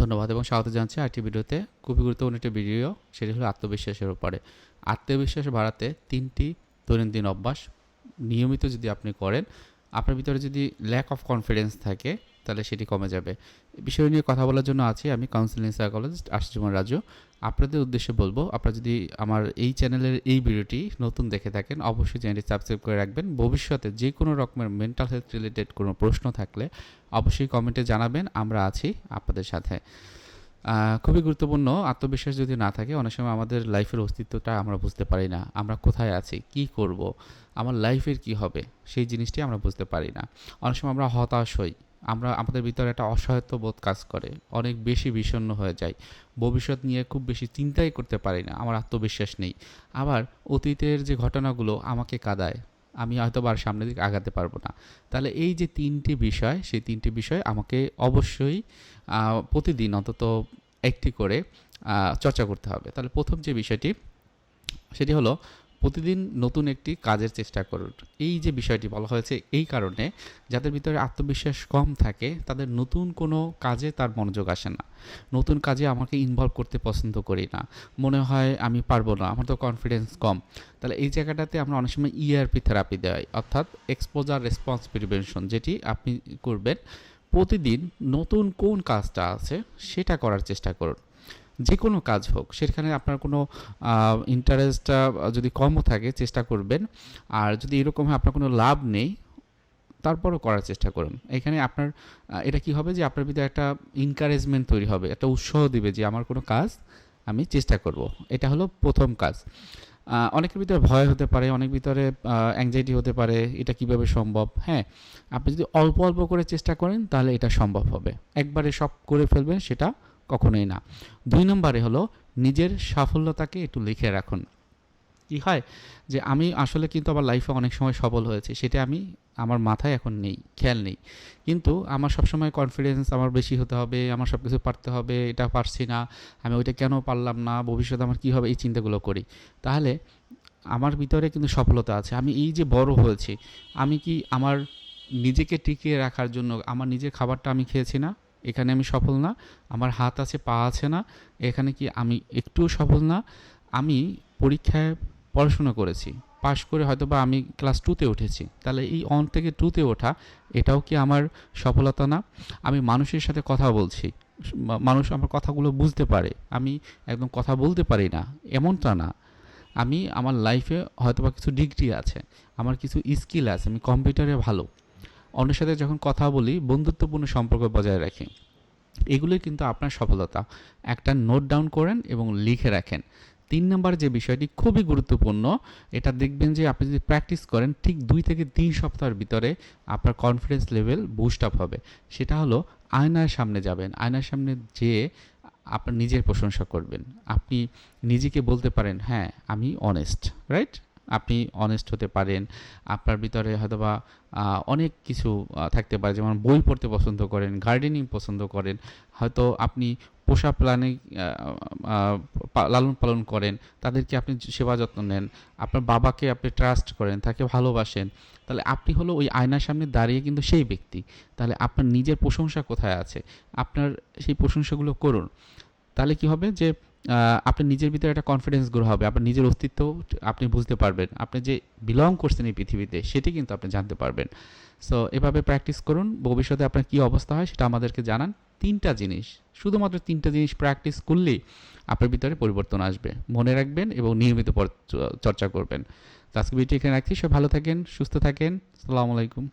ধন্যবাদ এবং স্বাগত জানাচ্ছি আরেকটি ভিডিওতে। খুবই গুরুত্বপূর্ণ একটি ভিডিও, সেটি হলো আত্মবিশ্বাসের উপরে। আত্মবিশ্বাস বাড়াতে তিনটি দৈনন্দিন অভ্যাস নিয়মিত যদি আপনি করেন, আপনার ভিতরে যদি ল্যাক অফ কনফিডেন্স থাকে তাহলে সেটি কমে যাবে। বিষয় নিয়ে কথা বলার জন্য আছি আমি কাউন্সিলিং সাইকোলজিস্ট আশিজুমান রাজু। আপনাদের উদ্দেশ্যে বলব, আপনারা যদি আমার এই চ্যানেলের এই ভিডিওটি নতুন দেখে থাকেন, অবশ্যই চ্যানেলটি সাবস্ক্রাইব করে রাখবেন। ভবিষ্যতে যে কোনো রকমের মেন্টাল হেলথ রিলেটেড কোনো প্রশ্ন থাকলে অবশ্যই কমেন্টে জানাবেন, আমরা আছি আপনাদের সাথে। খুবই গুরুত্বপূর্ণ, আত্মবিশ্বাস যদি না থাকে, অনেক সময় আমাদের লাইফের অস্তিত্বটা আমরা বুঝতে পারি না, আমরা কোথায় আছি, কি করব, আমার লাইফের কি হবে, সেই জিনিসটি আমরা বুঝতে পারি না। অনেক সময় আমরা হতাশ হই আমরা আমাদের ভিতরে একটা অসহায়ত্ব বোধ কাজ করে, অনেক বেশি বিষণ্ণ হয়ে যায় ভবিষ্যৎ নিয়ে খুব বেশি চিন্তাই করতে পারি না, আমার আত্মবিশ্বাস নেই। আবার অতীতের যে ঘটনাগুলো আমাকে কাদায়, আমি হয়তো আর সামনের দিকে আগাতে পারব না। তাহলে এই যে তিনটি বিষয়, সেই তিনটি বিষয় আমাকে অবশ্যই প্রতিদিন অন্তত একটি করে চর্চা করতে হবে। তাহলে প্রথম যে বিষয়টি, সেটি হলো প্রতিদিন নতুন একটি কাজের চেষ্টা করুন। এই যে বিষয়টি বলা হয়েছে এই কারণে যাদের ভিতরে আত্মবিশ্বাস কম থাকে, তাদের নতুন কোনো কাজে তার মনোযোগ আসে না। নতুন কাজে আমাকে ইনভলভ করতে পছন্দ করি না। মনে হয় আমি পারব না, আমার তো কনফিডেন্স কম। তাহলে এই জায়গাটাতে আমরা অনেক সময় ইআরপি থেরাপি দেয়, অর্থাৎ এক্সপোজার রেসপন্স প্রিভেনশন যেটি আপনি করবেন। প্রতিদিন নতুন কোন কাজটা আছে, সেটা করার চেষ্টা করুন। যে কোনো কাজ হোক, সেখানে আপনার কোনো ইন্টারেস্টটা যদি কমও থাকে, চেষ্টা করবেন। আর যদি এরকম হয়, আপনার কোনো লাভ নেই, তারপরও করার চেষ্টা করুন। এখানে আপনার এটা কি হবে যে আপনার ভিতরে একটা এনকারেজমেন্ট তৈরি হবে, একটা উৎসাহ দিবে যে আমার কোনো কাজ আমি চেষ্টা করব। এটা হলো প্রথম কাজ। অনেকের ভিতরে ভয় হতে পারে, অনেক ভিতরে অ্যাংজাইটি হতে পারে, এটা কীভাবে সম্ভব? হ্যাঁ আপনি যদি অল্প অল্প করে চেষ্টা করেন, তাহলে এটা সম্ভব হবে। একবারে সব করে ফেলবেন, সেটা কখনোই না। দুই নম্বরে হলো নিজের সাফল্যতাকে একটু লিখে রাখুন। কি হয়? যে আমি আসলে কিন্তু আমার লাইফে অনেক সময় সফল হয়েছে, সেটা আমি, আমার মাথায় এখন নেই, খেয়াল নেই। কিন্তু আমার সবসময় কনফিডেন্স আমার বেশি হতে হবে, আমার সব কিছু পারতে হবে, এটা পারছি না, আমি ওইটা কেন পারলাম না, ভবিষ্যতে আমার কী হবে, এই চিন্তাগুলো করি। তাহলে আমার ভিতরে কিন্তু সফলতা আছে। আমি এই যে বড় হয়েছি, আমি কি আমার নিজেকে টিকিয়ে রাখার জন্য, আমার নিজের খাবারটা আমি খেয়েছি না? এখানে আমি সফল না, আমার হাত আছে, পা আছে না, এখানে কি আমি একটুও সফল না, আমি পরীক্ষায় পড়াশোনা করেছি, পাশ করে হয়তো বা আমি ক্লাস টুতে উঠেছি, তাহলে এই অন থেকে টুতে ওঠা, এটাও কি আমার সফলতা না? আমি মানুষের সাথে কথা বলছি মানুষ আমার কথাগুলো বুঝতে পারে, আমি একদম কথা বলতে পারি না, এমনটা না, আমি আমার লাইফে হয়তো বা কিছু ডিগ্রি আছে, আমার কিছু স্কিল আছে, আমি কম্পিউটারে ভালো অন্যের সাথে যখন কথা বলি, বন্ধুত্বপূর্ণ সম্পর্ক বজায় রাখি। এগুলোই কিন্তু আপনার সফলতা। একটা নোট ডাউন করেন এবং লিখে রাখেন। তিন নম্বর যে বিষয়টি খুবই গুরুত্বপূর্ণ, এটা দেখবেন যে আপনি যদি প্র্যাকটিস করেন, ঠিক দুই থেকে তিন সপ্তাহের ভিতরে আপনার কনফিডেন্স লেভেল বুস্ট আপ হবে। সেটা হলো, আয়নার সামনে যাবেন। আয়নার সামনে যেয়ে আপনার নিজের প্রশংসা করবেন। আপনি নিজেকে বলতে পারেন হ্যাঁ আমি অনেস্ট রাইট আপনি অনেস্ট হতে পারেন। আপনার ভিতরে হয়তোবা অনেক কিছু থাকতে পারে। যেমন বই পড়তে পছন্দ করেন গার্ডেনিং পছন্দ করেন, হয়তো আপনি পোষা প্রাণী লালন পালন করেন, তাদেরকে আপনি সেবা যত্ন নেন। আপনার বাবাকে আপনি ট্রাস্ট করেন, তাকে ভালোবাসেন। তাহলে আপনি হলো ওই আয়নার সামনে দাঁড়িয়ে কিন্তু সেই ব্যক্তি। তাহলে আপনার নিজের প্রশংসা কোথায় আছে? আপনার সেই প্রশংসাগুলো করুন। তাহলে কি হবে যে আপনার নিজের ভিতরে একটা কনফিডেন্স গ্রো হবে, আপনার নিজের অস্তিত্ব আপনি বুঝতে পারবেন। আপনি যে বিলং করছেন এই পৃথিবীতে, সেটি কিন্তু আপনি জানতে পারবেন। সো এভাবে প্র্যাকটিস করুন, ভবিষ্যতে আপনার কী অবস্থা হয় সেটা আমাদেরকে জানান। তিনটা জিনিস, শুধুমাত্র তিনটা জিনিস প্র্যাকটিস করলেই আপনার ভিতরে পরিবর্তন আসবে। মনে রাখবেন এবং নিয়মিত চর্চা করবেন। তো আজকে ভিডিও এখানে রাখছি সব ভালো থাকেন, সুস্থ থাকেন। আসসালামু আলাইকুম।